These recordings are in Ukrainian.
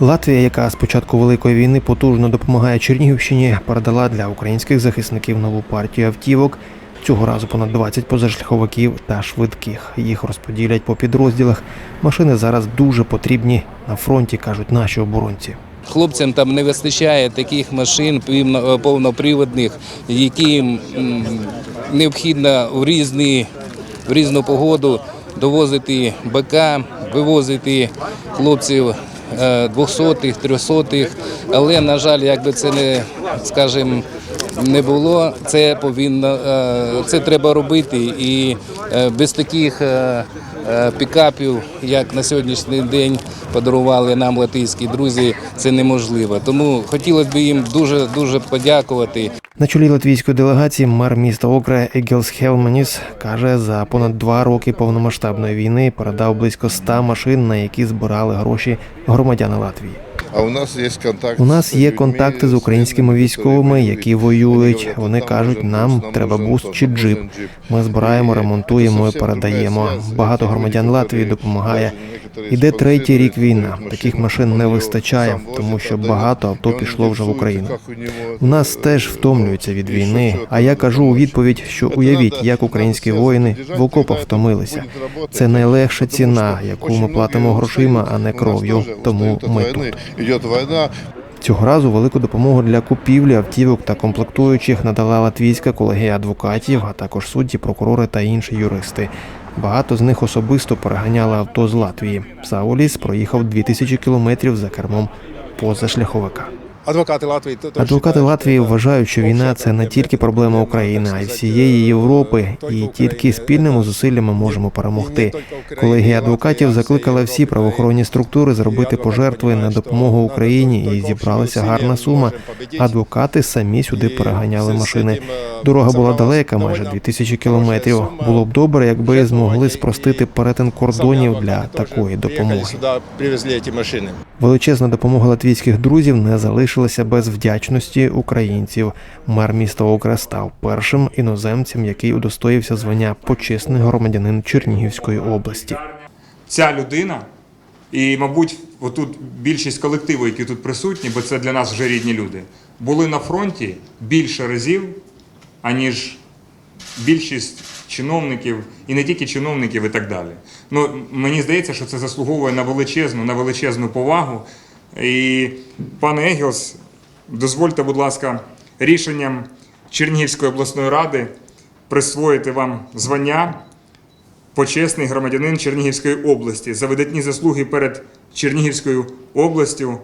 Латвія, яка з початку великої війни потужно допомагає Чернігівщині, передала для українських захисників нову партію автівок. Цього разу понад 20 позашляховиків та швидких. Їх розподілять по підрозділах. Машини зараз дуже потрібні на фронті, кажуть наші оборонці. Хлопцям там не вистачає таких машин повноприводних, які необхідно в різні в різну погоду довозити БК, вивозити хлопців е, двохсотих, трьохсотих. Але на жаль, якби це не скажімо, не було, це повинно е, це треба робити. І е, без таких е, пікапів, як на сьогоднішній день подарували нам латвійські друзі, це неможливо. Тому хотілося б їм дуже дуже подякувати. На чолі латвійської делегації мер міста Окра Егілс Хелманіс каже, за понад два роки повномасштабної війни передав близько 100 машин, на які збирали гроші громадяни Латвії. А у нас є контакт. У нас є контакти з українськими військовими, які воюють. Вони кажуть, нам треба буст чи джип. Ми збираємо, ремонтуємо і передаємо. Багато громадян Латвії допомагає. Іде третій рік війна. Таких машин не вистачає, тому що багато авто пішло вже в Україну. У нас теж втомлюються від війни. А я кажу у відповідь, що уявіть, як українські воїни в окопах втомилися. Це найлегша ціна, яку ми платимо грошима, а не кров'ю. Тому ми тут. Йде війна, Цього разу велику допомогу для купівлі автівок та комплектуючих надала латвійська колегія адвокатів, а також судді, прокурори та інші юристи. Багато з них особисто переганяли авто з Латвії. Сауліс проїхав 2000 кілометрів за кермом позашляховика. Адвокати Латвії то- Адвокати Латвії вважають, що війна це не тільки проблема України, а й всієї Європи, і тільки спільними зусиллями можемо перемогти. Колегія адвокатів закликала всі правоохоронні структури зробити пожертви на допомогу Україні, і зібралася гарна сума. Адвокати самі сюди переганяли машини. Дорога була далека, майже 2000 кілометрів. Було б добре, якби змогли спростити перетин кордонів для такої допомоги. сюди, привезли ці машини. Величезна допомога латвійських друзів не залишилася без вдячності українців. Мер міста Окра став першим іноземцем, який удостоївся звання почесний громадянин Чернігівської області. ця людина, і, мабуть, отут більшість колективу, які тут присутні, бо це для нас вже рідні люди, були на фронті більше разів, аніж більшість чиновників, і не тільки чиновників, і так далі. Ну, мені здається, що це заслуговує на величезну, на величезну повагу. І, пане Егіос, дозвольте, будь ласка, рішенням Чернігівської обласної ради присвоїти вам звання почесний громадянин Чернігівської області за видатні заслуги перед Чернігівською областю.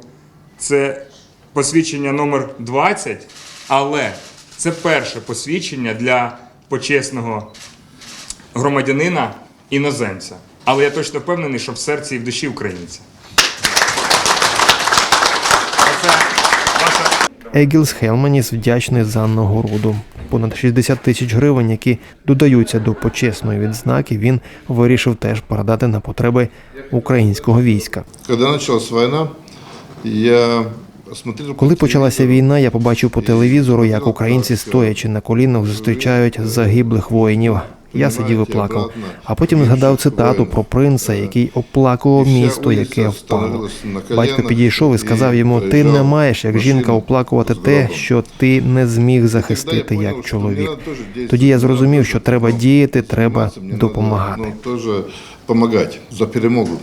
Це посвідчення номер 20, але це перше посвідчення для почесного громадянина іноземця. Але я точно впевнений, що в серці і в душі українця. Егілс Хелманіс вдячний за нагороду. Понад 60 тисяч гривень, які додаються до почесної відзнаки, він вирішив теж передати на потреби українського війська. Коли почалась війна, я. Коли почалася війна, я побачив по телевізору, як українці, стоячи на колінах, зустрічають загиблих воїнів. Я сидів і плакав. А потім згадав цитату про принца, який оплакував місто, яке впало. Батько підійшов і сказав йому: Ти не маєш як жінка оплакувати те, що ти не зміг захистити як чоловік. Тоді я зрозумів, що треба діяти, треба допомагати. Ну, допомагати за перемогу.